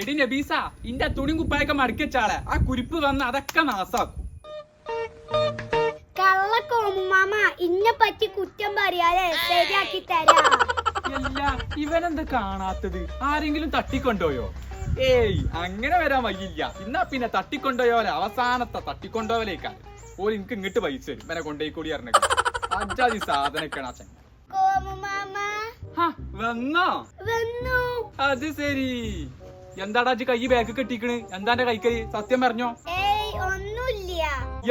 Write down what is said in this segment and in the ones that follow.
എടി നബീസ ഇന്റെ തുണി കുപ്പായൊക്കെ മടക്കിച്ചാളെ ആ കുരിപ്പ് വന്ന് അതൊക്കെ നാസാക്കും. കള്ള കോമുമാമ ഇന്നെ പറ്റി കുറ്റം പറയാതെ ശരിയാക്കി തരാം. അല്ല ഇവനെന്താ കാണാത്തത്? ആരെങ്കിലും തട്ടിക്കൊണ്ടോയോ? ഏയ് അങ്ങനെ വരാൻ വയ്യില്ല എന്നാ പിന്നെ തട്ടിക്കൊണ്ടോയോലെ അവസാനത്തെ തട്ടിക്കൊണ്ടോവലേക്കാണ്. ഓ എനിക്ക് ഇങ്ങോട്ട് പൈസ തരും. ഇവനെ കൊണ്ടേ കൂടി അറിഞ്ഞ അജാതി സാധനൊക്കെയാണ് ആ ചങ്ങ വന്നു. അത് ശരി. എന്താടാ അജി കൈ ബാഗ് കെട്ടിക്കണ് എന്താ എന്റെ കൈക്കൈ? സത്യം പറഞ്ഞോ? ഏയ് ഒന്നുമില്ല.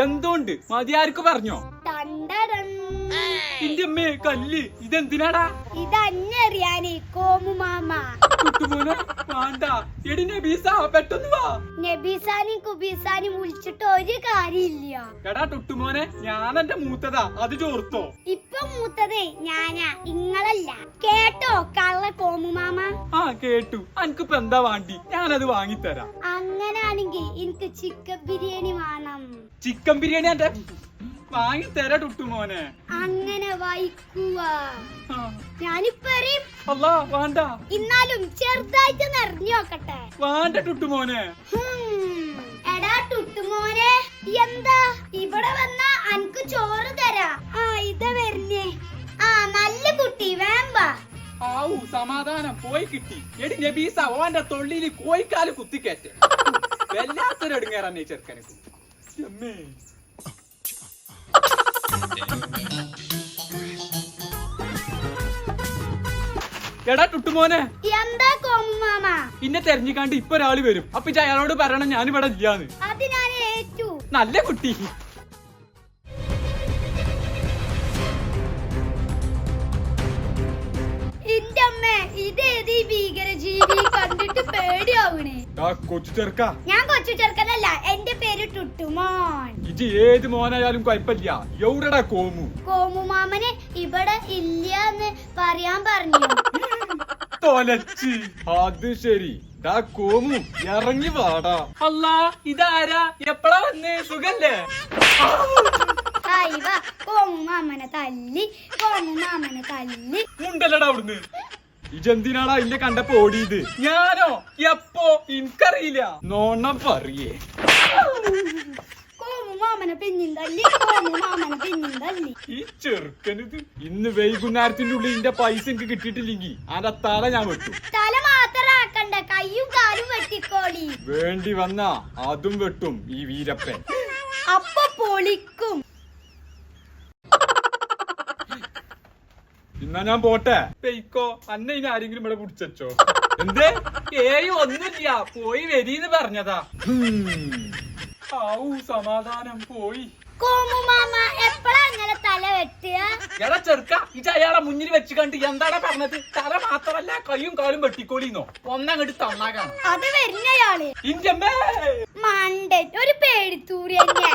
എന്തോണ്ട്? മതിയാർക്ക് പറഞ്ഞോ? തണ്ടടൻ ഇന്റെ അമ്മേ കല്ല്. ഇതെന്തിനാടാ? ഇതന്നറിയാനേ കോമുമാമ കുട്ടുമോനെ വേണ്ട. എടി നബീസ പെട്ടെന്ന് വാ. നബീസാനും കുബീസാനും വിളിച്ചിട്ട് ഒരു കാര്യമില്ല. എടാ ടുട്ടുമോനെ ഞാൻ എന്റെ മൂത്തതാ. അത് ചോർത്തോ. ഇപ്പൊ മൂത്തതേ ഞാനാ. ഇങ്ങളല്ല. ആ കേട്ടു. അനക്കിപ്പോ എന്താ വാണ്ടി? ഞാനത് വാങ്ങിത്തരാം. അങ്ങനെയാണെങ്കിൽ എനിക്ക് ചിക്കൻ ബിരിയാണി വേണം. ചിക്കൻ ബിരിയാണി എന്റെ വാങ്ങിത്തരാ ടുട്ടുമോനെ അങ്ങനെ വായിക്കുക. ആ, അല്ല വേണ്ട. എന്നാലും ചെറുതായിട്ട് നിറഞ്ഞു നോക്കട്ടെ. വേണ്ട ടുട്ടു മോനെ. എടാ ടുട്ടുമോനെ എന്താ? ഇവിടെ വന്ന സമാധാനം പോയി കിട്ടി. എടി നബീസ ഓന്റെ തൊള്ളിയിൽ കോയിക്കാൽ കുത്തിക്കേറ്റ്. വല്ലാത്തൊരു എടുങ്ങേറാൻ ഈ ചെറുക്കനെ. എടാ ടുട്ടുമോനെ എന്താ കോമുമാമ ഇന്നെ തെരഞ്ഞിക്കാണ്ട് ഇപ്പൊ ഒരാൾ വരും. അപ്പൊ അയാളോട് പറയണം ഞാനിവിടെ ഇല്ലാന്ന്. അത് ഞാൻ ഏറ്റു. നല്ല കുട്ടി. കൊച്ചു ചെറുക്ക. ഞാൻ കൊച്ചു ചെറുക്കനല്ല എന്റെ പേര് ടുട്ടുമോൻ. ഇജ് ഏത് മോനായാലും കുഴപ്പമില്ല. എവിടെടാ കോമു? മാമനെ ഇവിടെ ഇല്ല എന്ന് പറയാൻ പറഞ്ഞു. തൊലച്ചി. അത് ശരി. ഡാ കോമു ഇറങ്ങി വാടാ. അല്ല ഇതാരാ? എപ്പഴാ വന്നേ? സുഖല്ലേ? കോമു മാമനെ തല്ലി കോമുമാമനെ തല്ലി. ഉണ്ടല്ലടാ അവിടുന്ന്. ഇജെന്തിനാടാ ഇന്നെ കണ്ടപ്പോ ഓടിയത്? ഞാനോ? എപ്പോ? എനിക്കറിയില്ല. നോണം പറയേ. ഈ ചെറുക്കനിത് ഇന്ന് വൈകുന്നേരത്തിന്റെ ഉള്ളിൽ ഇന്റെ പൈസ എനിക്ക് കിട്ടിയിട്ടില്ലെങ്കിൽ അതിന്റെ തല ഞാൻ വെട്ടു. തല മാത്രം ആക്കണ്ട കയ്യും കാലും വെട്ടിക്കോളി. വേണ്ടി വന്നാ അതും വെട്ടും ഈ വീരപ്പൻ. അപ്പൊ പൊളിക്കും. എന്നാ ഞാൻ പോട്ടെ. പെയ്ക്കോ അന്ന ഇനി ആരെങ്കിലും ഇവിടെ പിടിച്ചോ എന്തേ? ഏയ് ഒന്നുമില്ല. പോയി വരീന്ന് പറഞ്ഞതാ. ആവൂ സമാധാനം. പോയി. എടാ ചെറുക്ക ഇത് അയാളെ മുന്നിൽ വെച്ച് കണ്ട് എന്താണ് പറഞ്ഞത്? തല മാത്രമല്ല കൈയും കാലും വെട്ടിക്കോളിന്നോ? ഒന്നങ്ങോട്ട് തന്നാകാണ് അത് വരുന്നയാൾ. ഇന്റെ അമ്മേ മണ്ടൻ ഒരു പേടിത്തൂരി തന്നെ